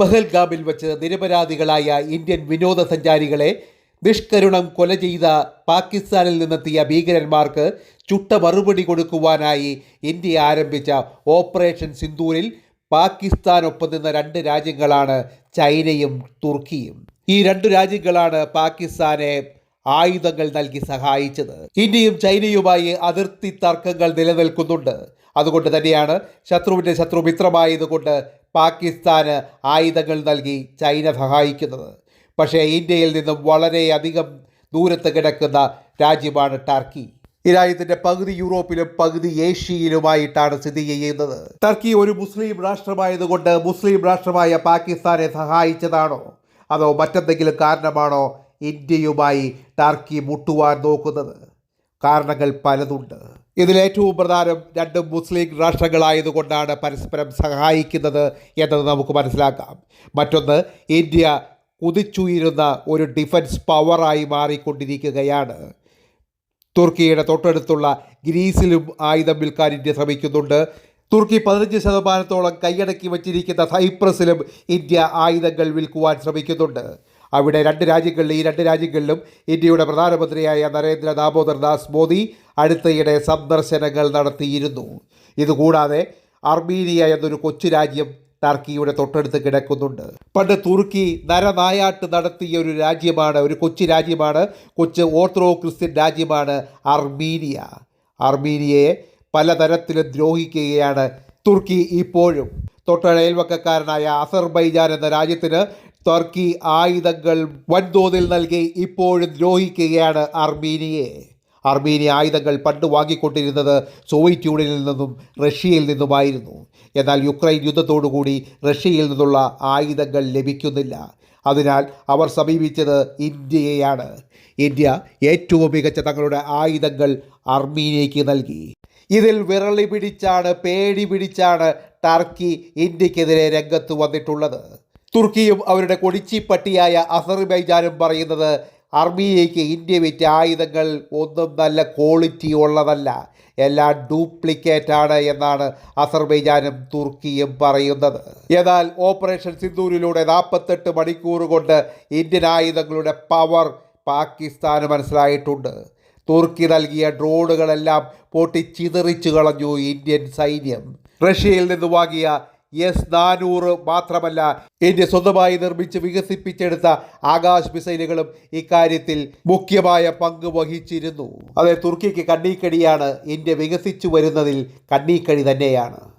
പഹൽഗാമിൽ വച്ച് നിരപരാധികളായ ഇന്ത്യൻ വിനോദസഞ്ചാരികളെ നിഷ്കരുണം കൊല ചെയ്ത പാകിസ്ഥാനിൽ നിന്നെത്തിയ ഭീകരന്മാർക്ക് ചുട്ട മറുപടി കൊടുക്കുവാനായി ഇന്ത്യ ആരംഭിച്ച ഓപ്പറേഷൻ സിന്ദൂരിൽ പാകിസ്ഥാനൊപ്പം നിന്ന രണ്ട് രാജ്യങ്ങളാണ് ചൈനയും തുർക്കിയും. ഈ രണ്ട് രാജ്യങ്ങളാണ് പാകിസ്ഥാനെ ആയുധങ്ങൾ നൽകി സഹായിച്ചത്. ഇന്ത്യയും ചൈനയുമായി അതിർത്തി തർക്കങ്ങൾ നിലനിൽക്കുന്നുണ്ട്. അതുകൊണ്ട് തന്നെയാണ് ശത്രുവിന്റെ ശത്രു മിത്രമായതുകൊണ്ട് പാകിസ്ഥാന് ആയുധങ്ങൾ നൽകി ചൈന സഹായിക്കുന്നത്. പക്ഷേ ഇന്ത്യയിൽ നിന്നും വളരെയധികം ദൂരത്ത് കിടക്കുന്ന രാജ്യമാണ് ടർക്കി. ഈ രാജ്യത്തിന്റെ പകുതി യൂറോപ്പിലും പകുതി ഏഷ്യയിലുമായിട്ടാണ് സ്ഥിതി ചെയ്യുന്നത്. ടർക്കി ഒരു മുസ്ലിം രാഷ്ട്രമായതുകൊണ്ട് മുസ്ലിം രാഷ്ട്രമായ പാകിസ്ഥാനെ സഹായിച്ചതാണോ? അതോ മറ്റെന്തെങ്കിലും കാരണമാണോ ഇന്ത്യയുമായി ടർക്കി മുട്ടുവാൻ നോക്കുന്നത്? കാരണങ്ങൾ പലതുണ്ട്. ഇതിലേറ്റവും പ്രധാനം രണ്ട് മുസ്ലിം രാഷ്ട്രങ്ങളായതുകൊണ്ടാണ് പരസ്പരം സഹായിക്കുന്നത് എന്നത് നമുക്ക് മനസ്സിലാക്കാം. മറ്റൊന്ന് ഇന്ത്യ കുതിച്ചുയരുന്ന ഒരു ഡിഫൻസ് പവറായി മാറിക്കൊണ്ടിരിക്കുകയാണ്. തുർക്കിയുടെ തൊട്ടടുത്തുള്ള ഗ്രീസിലും ആയുധം വിൽക്കാൻ ഇന്ത്യ ശ്രമിക്കുന്നുണ്ട്. തുർക്കി പതിനഞ്ച് ശതമാനത്തോളം കൈയടക്കി വച്ചിരിക്കുന്ന സൈപ്രസിലും ഇന്ത്യ ആയുധങ്ങൾ വിൽക്കുവാൻ ശ്രമിക്കുന്നുണ്ട്. അവിടെ രണ്ട് രാജ്യങ്ങളിൽ ഈ രണ്ട് രാജ്യങ്ങളിലും ഇന്ത്യയുടെ പ്രധാനമന്ത്രിയായ നരേന്ദ്ര ദാമോദർ ദാസ് മോദി അടുത്തയിടെ സന്ദർശനങ്ങൾ നടത്തിയിരുന്നു. ഇതുകൂടാതെ അർമീനിയ എന്നൊരു കൊച്ചു രാജ്യം ടർക്കിയുടെ തൊട്ടടുത്ത് കിടക്കുന്നുണ്ട്. പണ്ട് തുർക്കി നരനായാട്ട് നടത്തിയ ഒരു രാജ്യമാണ് ഒരു കൊച്ചു രാജ്യമാണ് കൊച്ചു ഓർത്തഡോ ക്രിസ്ത്യൻ രാജ്യമാണ് അർമീനിയ. അർമീനിയയെ പലതരത്തിലും ദ്രോഹിക്കുകയാണ് തുർക്കി ഇപ്പോഴും. തൊട്ടയൽവക്കക്കാരനായ അസർബൈജാൻ എന്ന രാജ്യത്തിന് ടർക്കി ആയുധങ്ങൾ വൻതോതിൽ നൽകി ഇപ്പോഴും ദ്രോഹിക്കുകയാണ് അർമീനിയെ അർമീനിയ ആയുധങ്ങൾ പണ്ട് വാങ്ങിക്കൊണ്ടിരുന്നത് സോവിയറ്റ് യൂണിയനിൽ നിന്നും റഷ്യയിൽ നിന്നുമായിരുന്നു. എന്നാൽ യുക്രൈൻ യുദ്ധത്തോടുകൂടി റഷ്യയിൽ നിന്നുള്ള ആയുധങ്ങൾ ലഭിക്കുന്നില്ല. അതിനാൽ അവർ സമീപിച്ചത് ഇന്ത്യയെയാണ്. ഇന്ത്യ ഏറ്റവും മികച്ച തങ്ങളുടെ ആയുധങ്ങൾ അർമീനിയയ്ക്ക് നൽകി. ഇതിൽ വിരളി പിടിച്ചാണ് പേടി പിടിച്ചാണ് ടർക്കി ഇന്ത്യക്കെതിരെ രംഗത്ത് വന്നിട്ടുള്ളത്. തുർക്കിയും അവരുടെ കൊടിച്ചിപ്പട്ടിയായ അസർബൈജാനും പറയുന്നത് അർമിയയ്ക്ക് ഇന്ത്യ വിറ്റ ആയുധങ്ങൾ ഒന്നും നല്ല ക്വാളിറ്റി ഉള്ളതല്ല. എല്ലാം ഡ്യൂപ്ലിക്കേറ്റ് ആണ് എന്നാണ് അസർബൈജാനും തുർക്കിയും പറയുന്നത്. എന്നാൽ ഓപ്പറേഷൻ സിന്ദൂരിലൂടെ നാൽപ്പത്തെട്ട് മണിക്കൂർ കൊണ്ട് ഇന്ത്യൻ ആയുധങ്ങളുടെ പവർ പാകിസ്ഥാന് മനസ്സിലായിട്ടുണ്ട്. തുർക്കി നൽകിയ ഡ്രോണുകളെല്ലാം പൊട്ടിച്ചിതറിച്ചു കളഞ്ഞു ഇന്ത്യൻ സൈന്യം. റഷ്യയിൽ നിന്ന് വാങ്ങിയ എസ് നാനൂറ് മാത്രമല്ല ഇന്ത്യ സ്വന്തമായി നിർമ്മിച്ച് വികസിപ്പിച്ചെടുത്ത ആകാശ് മിസൈലുകളും ഇക്കാര്യത്തിൽ മുഖ്യമായ പങ്ക് വഹിച്ചിരുന്നു. അതെ തുർക്കിക്ക് കണ്ണീക്കടിയാണ് ഇന്ത്യ വികസിച്ചു വരുന്നതിൽ കണ്ണീക്കടി തന്നെയാണ്.